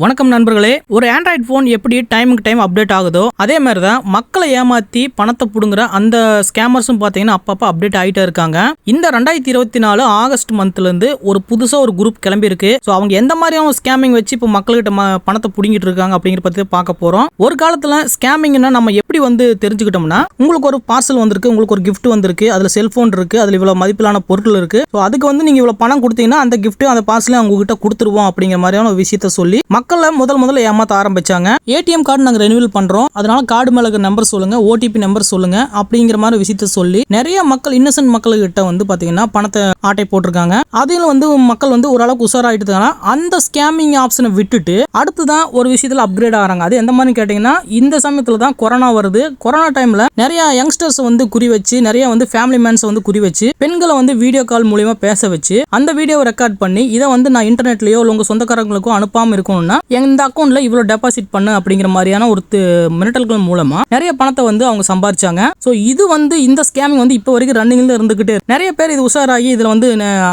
வணக்கம் நண்பர்களே ஒரு ஆண்ட்ராய்ட் ஃபோன் எப்படி டைமுக்கு டைம் அப்டேட் ஆகுதோ அதே மாதிரி தான் மக்களை ஏமாத்தி பணத்தை பிடுங்குற அந்த ஸ்கேமர்ஸும் பார்த்தீங்கன்னா அப்பப்போ அப்டேட் ஆகிட்டே இருக்காங்க. இந்த ரெண்டாயிரத்தி இருபத்தி நாலு ஆகஸ்ட் மந்த்லேருந்து ஒரு புதுசாக ஒரு குரூப் கிளம்பியிருக்கு. ஸோ அவங்க எந்த மாதிரியான ஸ்கேமிங் வச்சு இப்போ மக்கள்கிட்ட ம பணத்தை பிடுங்கிட்டு இருக்காங்க அப்படிங்கிற பற்றி பார்க்க போகிறோம் ஒரு காலத்தில் ஸ்கேமிங்னா நம்ம எப்படி வந்து தெரிஞ்சுக்கிட்டோம்னா உங்களுக்கு ஒரு பார்சல் வந்திருக்கு உங்களுக்கு ஒரு கிஃப்ட் வந்திருக்கு அதில் செல்ஃபோன் இருக்குது அதில் இவ்வளோ மதிப்பிலான பொருட்கள் இருக்குது ஸோ அதுக்கு வந்து நீங்கள் இவ்வளோ பணம் கொடுத்தீங்கன்னா அந்த கிஃப்ட்டு அந்த பார்சலையும் அவங்ககிட்ட கொடுத்துருவோம் அப்படிங்கிற மாதிரியான ஒரு விஷயத்த சொல்லி மக்கள் மக்களை முதல் முதல்ல ஏமாத்த ஆரம்பிச்சாங்க. ஏடிஎம் கார்டு நாங்கள் ரெனிவல் பண்ணுறோம் அதனால கார்டு மேலே நம்பர் சொல்லுங்க ஓடிபி நம்பர் சொல்லுங்க அப்படிங்கிற மாதிரி விஷயத்த சொல்லி நிறைய மக்கள் இன்னசென்ட் மக்கள்கிட்ட வந்து பாத்தீங்கன்னா பணத்தை ஆட்டை போட்டிருக்காங்க. அதையும் வந்து மக்கள் வந்து ஓரளவுக்கு உஷாராயிட்டதுனால அந்த ஸ்கேமிங் ஆப்ஷனை விட்டுட்டு அடுத்து தான் ஒரு விஷயத்தில் அப்கிரேட் ஆகிறாங்க. அது எந்த மாதிரி கேட்டீங்கன்னா இந்த சமயத்தில் தான் கொரோனா வருது கொரோனா டைமில் நிறைய யங்ஸ்டர்ஸ் வந்து குறி வச்சு நிறைய வந்து ஃபேமிலி மேன்ஸ் வந்து குறி வச்சு பெண்களை வந்து வீடியோ கால் மூலியமா பேச வச்சு அந்த வீடியோவை ரெக்கார்ட் பண்ணி இதை வந்து நான் இன்டர்நெட்லயோ இல்லை உங்க சொந்தக்காரங்களுக்கும் அனுப்பாம இருக்கணும்னா இந்த அக்கௌண்ட்ல இவ்வளவு டெபாசிட் பண்ணு அப்படிங்கிற மாதிரியான ஒரு மிரட்டல்கள் மூலமா நிறைய பணத்தை வந்து அவங்க சம்பாரிச்சாங்க. ஸோ இது வந்து இந்த ஸ்கேமிங் வந்து இப்போ வரைக்கும் ரன்னிங்ல இருந்துகிட்டு நிறைய பேர் இது உஷாராகி இதில் வந்து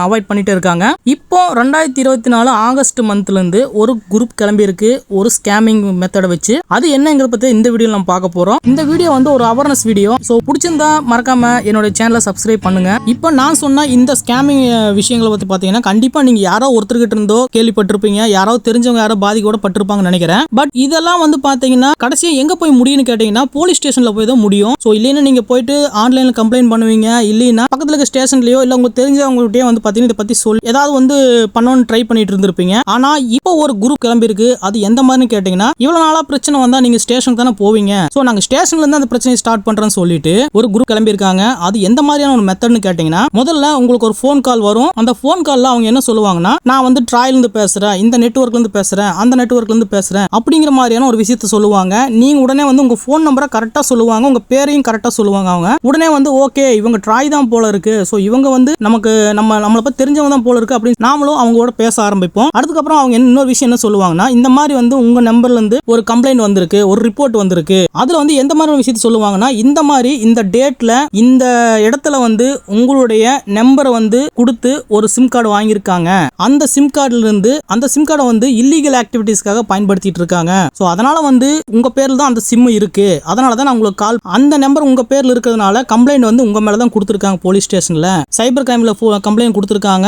அவாய்ட் பண்ணிட்டு இருக்காங்க. இப்போ ரெண்டாயிரத்தி இருபத்தி நாலு ஆகஸ்ட் மந்த்ல இருந்து ஒரு குரூப் கிளம்பி இருக்கு. ஒரு ஸ்கேமிங் மெத்தடை வச்சு. அது என்னங்கிறத பத்தி இந்த வீடியோ நம்ம பார்க்க போறோம். இந்த வீடியோ வந்து ஒரு அவேர்னஸ் வீடியோ ஸோ பிடிச்சிருந்தா மறக்காம என்னோட சேனலை சப்ஸ்கிரைப் பண்ணுங்க. இப்போ நான் சொன்ன இந்த ஸ்கேமிங் விஷயங்களை பத்தி பாத்தீங்கன்னா கண்டிப்பா நீங்க யாரோ ஒருத்தர்கிட்ட இருந்தோ கேள்விப்பட்டிருப்பீங்க. யாரோ தெரிஞ்சவங்க யாரோ பாதிக்கோட பட்டிருப்பாங்கன்னு நினைக்கிறேன். பட் இதெல்லாம் வந்து பாத்தீங்கன்னா கடைசியா எங்க போய் முடியும்னு கேட்டீங்கன்னா போலீஸ் ஸ்டேஷன்ல போய் தான் முடியும். ஸோ இல்லைன்னா நீங்க போயிட்டு ஆன்லைன்ல கம்ப்ளைண்ட் பண்ணுவீங்க. இல்லைன்னா பக்கத்துல இருக்க ஸ்டேஷன்லயோ இல்ல உங்களுக்கு தெரிஞ்சவங்ககிட்டயோ வந்து பாத்தீங்கன்னா இதை பத்தி சொல் ஏதாவது வந்து பண்ணணும்னு ட்ரை பண்ணிட்டு இருந்திருப்பீங்க. ஆனா இப்போ ஒரு குரூப் கிளம்பிருக்கு அது எந்த மாதிரின்னு கேட்டீங்கன்னா இவ்வளவு நாளா பிரச்சனை வந்தா நீங்க ஸ்டேஷனுக்கு தானே போவீங்க. ஸோ நாங்க ஸ்டேஷன்ல இருந்து அந்த பிரச்சனையை ஸ்டார்ட் பண்ணுறேன்னு சொல்லிட்டு ஒரு குரூப் கிளம்பிருக்காங்க அது எந்த மாதிரியான ஒரு மெத்தட்னு கேட்டீங்கன்னா முதல்ல உங்களுக்கு ஒரு ஃபோன் கால் வரும். அந்த ஃபோன் கால்ல அவங்க என்ன சொல்லுவாங்கன்னா நான் வந்து ட்ராயில இருந்து பேசுறேன் இந்த நெட்ஒர்க்ல இருந்து பேசுறேன் அந்த நெட்ஒர்க்லேருந்து பேசுகிறேன் பேசுறேன் அப்படிங்கிற மாதிரியான ஒரு விஷயத்த சொல்லுவாங்க. நீங்க உடனே வந்து உங்க ஃபோன் நம்பரை கரெக்டா சொல்லுவாங்க உங்க பேரையும் கரெக்டா சொல்லுவாங்க அவங்க. உடனே வந்து ஓகே இவங்க ட்ராய் தான் போல இருக்கு. ஸோ இவங்க வந்து நமக்கு நம்ம நம்மளை பற்றி தெரிஞ்சவங்க தான் போல இருக்கு. அப்படின்னு நாமளும் அவங்களோட பேச ஆரம்பிப்போம். அதுக்கப்புறம் அவங்க என்ன- இன்னொரு விஷயம் என்ன சொல்லுவாங்கன்னா இந்த மாதிரி வந்து உங்க நம்பர்ல இருந்து ஒரு கம்ப்ளைண்ட் வந்திருக்கு ஒரு ரிப்போர்ட் வந்திருக்கு. அதுல வந்து எந்த மாதிரி விஷயத்த சொல்லுவாங்கன்னா இந்த மாதிரி இந்த டேட்ல இந்த இடத்துல வந்து உங்களுடைய நம்பரை வந்து கொடுத்து ஒரு சிம் கார்டு வாங்கியிருக்காங்க. அந்த சிம் கார்டுல இருந்து அந்த சிம் கார்டை வந்து இல்லீகல் ஆக்டிவ் ஆக்டிவிட்டீஸ்க்காக பயன்படுத்திட்டு இருக்காங்க ஸோ அதனால வந்து உங்க பேர்ல தான் அந்த சிம் இருக்கு. அதனால தான் நான் உங்களுக்கு கால் அந்த நம்பர் உங்க பேர்ல இருக்கிறதுனால கம்ப்ளைண்ட் வந்து உங்க மேல தான் கொடுத்துருக்காங்க போலீஸ் ஸ்டேஷன்ல சைபர் கிரைம்ல கம்ப்ளைண்ட் கொடுத்துருக்காங்க.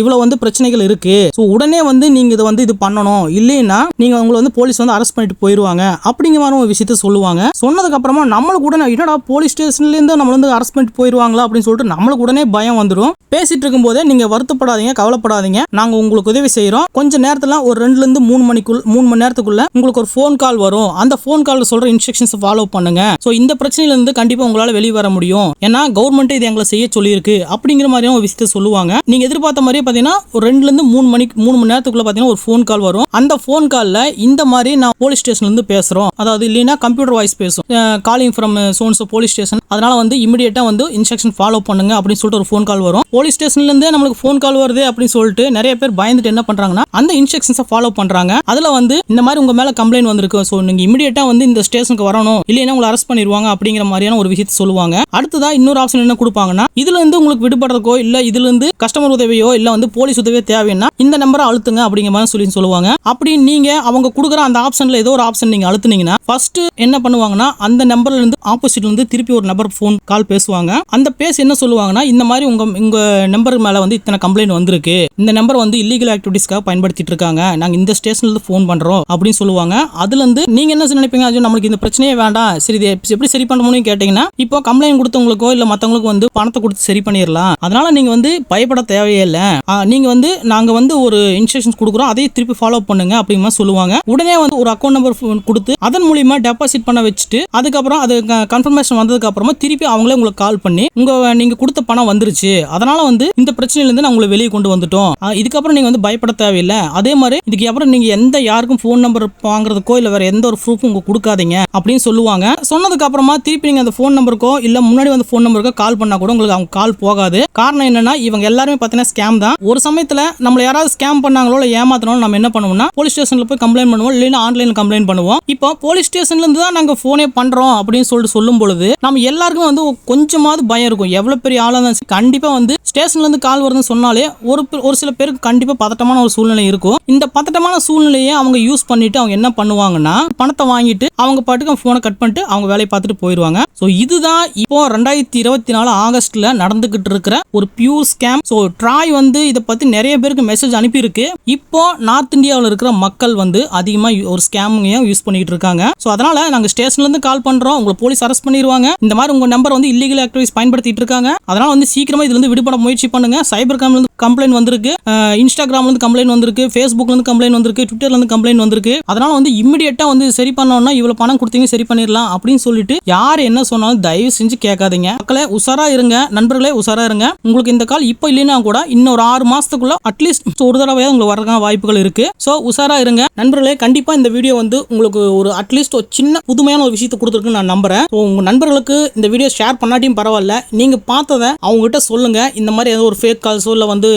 இவ்வளவு வந்து பிரச்சனைகள் இருக்கு. ஸோ உடனே வந்து நீங்க இதை வந்து இது பண்ணணும். இல்லைன்னா நீங்க உங்களை வந்து போலீஸ் வந்து அரெஸ்ட் பண்ணிட்டு போயிருவாங்க. அப்படிங்கிற மாதிரி ஒரு விஷயத்த சொல்லுவாங்க. சொன்னதுக்கு அப்புறமா நம்மளுக்கு உடனே என்னடா போலீஸ் ஸ்டேஷன்ல இருந்து நம்மள வந்து அரெஸ்ட் பண்ணிட்டு போயிருவாங்களா? அப்படின்னு சொல்லிட்டு நம்மளுக்கு உடனே பயம் வந்துடும் பேசிட்டு இருக்கும்போதே நீங்க வருத்தப்படாதீங்க கவலைப்படாதீங்க. நாங்க உங்களுக்கு உதவி செய்யறோம் கொஞ்ச நேரத்துல ஒரு ரெண்டுல இருந்து மூணு மணிக்குள் மூணு மணி நேரத்துக்குள்ள உங்களுக்கு ஒரு ஃபோன் கால் வரும். அந்த ஃபோன் கால் சொல்ற இன்ஸ்ட்ரக்ஷன்ஸ் ஃபாலோ பண்ணுங்க. ஸோ இந்த பிரச்சனையில இருந்து கண்டிப்பா உங்களால வெளியே வர முடியும். ஏன்னா கவர்மெண்ட் இது எங்களை செய்ய சொல்லியிருக்கு. அப்படிங்கிற மாதிரியான ஒரு விஷயத்த சொல்லுவாங்க. நீங்க எதிர்பார்த்த மாதிரியே பாத்தீங்கன்னா ஒரு ரெண்டுல இருந்து மூணு மணிக்கு மூணு மணி நேரத்துக்குள்ள பாத்தீங்கன்னா ஒரு ஃபோன் கால் வரும். அந்த ஃபோன் கால்ல இந்த மாதிரி நான் போலீஸ் ஸ்டேஷன்ல இருந்து பேசுறோம். அதாவது இல்லைன்னா கம்ப்யூட்டர் வாய்ஸ் பேசும். Calling from zones police station அதனால வந்து இமிடியேட்டா வந்து இன்ஸ்ட்ரக்ஷன் ஃபாலோ பண்ணுங்க அப்படின்னு சொல்லிட்டு ஒரு ஃபோன் கால் வரும். போலீஸ் ஸ்டேஷன்ல இருந்தே நம்மளுக்கு ஃபோன் கால் வருது அப்படின்னு சொல்லிட்டு நிறைய பேர் பயந்துட்டு என்ன பண்றாங்கன்னா அந்த இன்ஸ்ட்ரக்ஷன்ஸை ஃபாலோ பண்றாங்க. அதுல வந்து இந்த மாதிரி உங்க மேல கம்ப்ளைண்ட் வந்திருக்கு ஸோ நீங்க இமிடியேட்டா வந்து இந்த ஸ்டேஷனுக்கு வரணும் இல்லைன்னா உங்களை அரெஸ்ட் பண்ணிடுவாங்க அப்படிங்கிற மாதிரியான ஒரு விஷயத்தை சொல்லுவாங்க. அடுத்ததா இன்னொரு ஆப்ஷன் என்ன கொடுப்பாங்கன்னா இதுல இருந்து உங்களுக்கு விடுபடுறதுக்கோ இல்ல இதுல இருந்து கஸ்டமர் உதவியோ இல்ல வந்து போலீஸ் உதவியோ தேவைன்னா இந்த நம்பரை அழுத்துங்க அப்படிங்கிற மாதிரி சொல்லி சொல்லுவாங்க. அப்படி நீங்க அவங்க கொடுக்குற அந்த ஆப்ஷன்ல ஏதோ ஒரு ஆப்ஷன் நீங்க அழுத்துனீங்கன்னா ஃபர்ஸ்ட் என்ன பண்ணுவாங்கன்னா அந்த நம்பர்ல இருந்து ஆப்போசிட்ல இருந்து திருப்பி ஒரு நம்பர் ஃபோன் கால் பேசுவாங்க. அந்த பேசி என்ன சொல்லுவாங்கன்னா இந்த மாதிரி உங்க உங்க நம்பர் மேல வந்து இத்தனை கம்ப்ளைண்ட் வந்திருக்கு. இந்த நம்பர் வந்து இல்லீகல் ஆக்டிவிட்டிஸ்க்காக பயன்படுத்திட்டு இருக்காங்க. நாங்க இந்த ஸ்டே இருந்து ஃபோன் பண்றோம் அப்படின்னு சொல்லுவாங்க. அதுல இருந்து நீங்க என்ன நினைப்பீங்க ஐயோ நம்மளுக்கு இந்த பிரச்சனையே வேண்டாம். சரி இது எப்படி- சரி பண்ணணும்னு முடியும்னு கேட்டீங்கன்னா இப்போ கம்ப்ளைண்ட் கொடுத்தவங்களுக்கோ இல்ல மற்றவங்களுக்கு வந்து பணத்தை கொடுத்து சரி பண்ணிடலாம் அதனால நீங்க வந்து பயப்பட தேவையே இல்ல. நீங்கள் நீங்க வந்து நாங்க வந்து ஒரு இன்ஸ்ட்ரக்ஷன்ஸ் கொடுக்குறோம். அதையே திருப்பி ஃபாலோ பண்ணுங்க அப்படிங்கிற சொல்லுவாங்க. உடனே வந்து ஒரு அக்கௌண்ட் நம்பர் கொடுத்து அதன் மூலியமா டெபாசிட் பண்ண வச்சுட்டு அதுக்கப்புறம் அது கன்ஃபர்மேஷன் வந்ததுக்கு அப்புறமா திருப்பி அவங்களே உங்களுக்கு கால் பண்ணி உங்க நீங்க கொடுத்த பணம் வந்துருச்சு. அதனால வந்து இந்த பிரச்சனையில இருந்து நான் உங்களை வெளியே கொண்டு வந்துட்டோம். இதுக்கப்புறம் நீங்க வந்து பயப்பட தேவையில்லை. அதே மாதிரி இதுக்கு அப்புறம் நீங்க எந்த யாருக்கும் ஃபோன் நம்பர் வாங்குறதுக்கோ இல்லை வேற எந்த ஒரு ப்ரூஃபும் உங்களுக்கு கொடுக்காதீங்க அப்படின்னு சொல்லுவாங்க. சொன்னதுக்கு அப்புறமா திருப்பி நீங்க அந்த ஃபோன் நம்பருக்கோ இல்லை முன்னாடி வந்து ஃபோன் நம்பருக்கோ கால் பண்ணா கூட உங்களுக்கு அவங்க கால் போகாது. காரணம் என்னன்னா இவங்க எல்லாருமே பார்த்தீங்கன்னா ஸ்கேம் தான். ஒரு சமயத்தில் நம்மளை யாராவது ஸ்கேம் பண்ணாங்களோ இல்லை ஏமாத்தினாலும் நம்ம என்ன பண்ணுவோம்னா போலீஸ் ஸ்டேஷன்ல போய் கம்ப்ளைண்ட் பண்ணுவோம் இல்லைன்னா ஆன்லைன்ல கம்ப்ளைண்ட் பண்ணுவோம். இப்போ போலீஸ் ஸ்டேஷன்ல இருந்து தான் நாங்கள் ஃபோனே பண்றோம் அப்படின்னு சொல்லிட்டு சொல்லும் பொழுது நம்ம எல்லாருக்கும் வந்து கொஞ்சமாவது பயம் இருக்கும். எவ்வளவு பெரிய ஆளாக இருந்தாலும் கண்டிப்பாக கண்டிப்பா வந்து ஸ்டேஷன்ல இருந்து கால் வருதுன்னு சொன்னாலே ஒரு ஒரு சில பேருக்கு கண்டிப்பாக பதட்டமான ஒரு சூழ்நிலை இருக்கும். இந்த பதட்டமான சூழ்நிலையை அவங்க யூஸ் பண்ணிட்டு அவங்க என்ன பண்ணுவாங்கன்னா பணத்தை வாங்கிட்டு அவங்க பாட்டுக்கு ஃபோனை கட் பண்ணிட்டு அவங்க வேலையை பார்த்துட்டு போயிடுவாங்க. ஸோ இதுதான் இப்போ ரெண்டாயிரத்தி இருபத்தி நாலு ஆகஸ்ட்ல நடந்துகிட்டு இருக்கிற ஒரு பியூர் ஸ்கேம் ஸோ ட்ராய் வந்து இதை பத்தி நிறைய பேருக்கு மெசேஜ் அனுப்பியிருக்கு. இப்போ நார்த் இந்தியாவில் இருக்கிற மக்கள் வந்து அதிகமாக ஒரு ஸ்கேமையும் யூஸ் பண்ணிட்டு இருக்காங்க. ஸோ அதனால நாங்கள் ஸ்டேஷன்ல இருந்து கால் பண்றோம். உங்களை போலீஸ் அரெஸ்ட் பண்ணிடுவாங்க இந்த மாதிரி உங்க நம்பர் வந்து இல்லீகல் ஆக்டிவிட்டிஸ் பயன்படுத்திட்டு இருக்காங்க. அதனால வந்து சீக்கிரமா இதுல இருந்து விடுபட முயற்சி பண்ணுங்க. சைபர் கிரைம்ல இருந்து கம்ப்ளைண்ட் வந்திருக்கு. அஹ் இன்ஸ்டாகிராம்ல இருந்து கம்ப்ளைண்ட் வந்திருக்கு. ஃபேஸ்புக்ல இருந்து கம்ப்ளைண்ட் வந்திருக்கு. ட்விட்டர்ல இருந்து கம்ப்ளைண்ட் வந்திருக்கு. அதனால வந்து இமிடியேட்டா வந்து சரி பண்ணோம்னா இவ்வளவு பணம் கொடுத்தீங்க சரி பண்ணிடலாம் அப்படின்னு சொல்லிட்டு யார் என்ன சொன்னாலும் தயவு செஞ்சு கேட்காதீங்க. மக்களே உஷாரா இருங்க. நண்பர்களே உஷாரா இருங்க. உங்களுக்கு இந்த கால் இப்போ இல்லைன்னா கூட இன்னொரு ஆறு மாசத்துக்குள்ள அட்லீஸ்ட் ஒரு தடவை உங்களுக்கு வரக்கான வாய்ப்புகள் இருக்கு. ஸோ உஷாரா இருங்க. நண்பர்களே கண்டிப்பா இந்த வீடியோ வந்து உங்களுக்கு ஒரு அட்லீஸ்ட் ஒரு சின்ன புதுமையான ஒரு விஷயத்தை கொடுத்துருக்குன்னு நான் நம்புறேன். உங்கள் உங்க நண்பர்களுக்கு இந்த வீடியோ ஷேர் பண்ணாட்டியும் பரவாயில்ல. நீங்க பார்த்ததை அவங்க கிட்ட சொல்லுங்க. இந்த மாதிரி ஏதோ ஒரு ஃபேக் கால்ஸோ இல்லை வந்து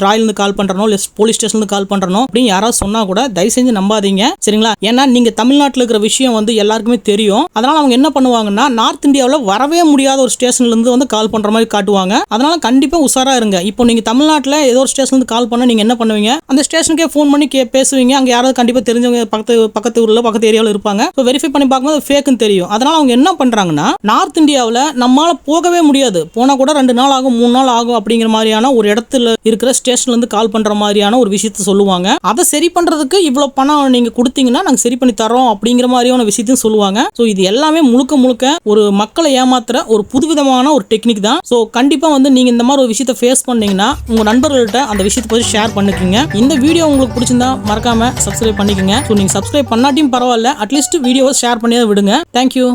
ட்ராயிலிருந்து கால் பண்றனோ இல்லை போலீஸ் ஸ்டேஷன்ல கால் பண்றனோ அப்படின்னு யாராவது சொன்னா கூட கூட தயவு செஞ்சு நம்பாதீங்க. சரிங்களா? ஏன்னா நீங்க தமிழ்நாட்டில் இருக்கிற விஷயம் வந்து எல்லாருக்குமே தெரியும். அதனால அவங்க என்ன பண்ணுவாங்கன்னா நார்த் இந்தியாவில் வரவே முடியாத ஒரு ஸ்டேஷன்ல இருந்து வந்து கால் பண்ற மாதிரி காட்டுவாங்க. அதனால கண்டிப்பா உஷாரா இருங்க. இப்போ நீங்க தமிழ்நாட்டில் ஏதோ ஒரு ஸ்டேஷன்ல இருந்து கால் பண்ண நீங்க என்ன பண்ணுவீங்க? அந்த ஸ்டேஷனுக்கே ஃபோன் பண்ணி கே பேசுவீங்க. அங்க யாராவது கண்டிப்பா தெரிஞ்சவங்க பக்கத்து பக்கத்து ஊர்ல பக்கத்து ஏரியாவில் இருப்பாங்க. ஸோ வெரிஃபை பண்ணி பார்க்கும்போது ஃபேக்குன்னு தெரியும். அதனால அவங்க என்ன பண்றாங்கன்னா நார்த் இந்தியாவில் நம்மளால போகவே முடியாது. போனா கூட ரெண்டு நாள் ஆகும் மூணு நாள் ஆகும் அப்படிங்கிற மாதிரியான ஒரு இடத்துல இருக்கிற ஸ்டேஷன்ல இருந்து கால் பண்ற மாதிரியான ஒரு விஷயத்த சொல்லுவாங்க. அதை சரி பண்றதுக்கு இவ்வளோ பணம் நீங்கள் கொடுத்தீங்கன்னா நாங்கள் சரி பண்ணி தரோம் அப்படிங்கிற மாதிரியான விஷயத்தையும் சொல்லுவாங்க. ஸோ இது எல்லாமே முழுக்க முழுக்க ஒரு மக்களை ஏமாத்துற ஒரு புதுவிதமான ஒரு டெக்னிக் தான். ஸோ கண்டிப்பாக வந்து நீங்கள் இந்த மாதிரி ஒரு விஷயத்தை ஃபேஸ் பண்ணீங்கன்னா உங்கள் நண்பர்கள்ட்ட அந்த விஷயத்தை பற்றி ஷேர் பண்ணிக்கோங்க. இந்த வீடியோ உங்களுக்கு பிடிச்சிருந்தா மறக்காம சப்ஸ்கிரைப் பண்ணிக்கோங்க. ஸோ நீங்கள் சப்ஸ்கிரைப் பண்ணாட்டியும் பரவாயில்ல அட்லீஸ்ட் வீடியோவை ஷேர் பண்ணியே விடுங்க. தேங்க்யூ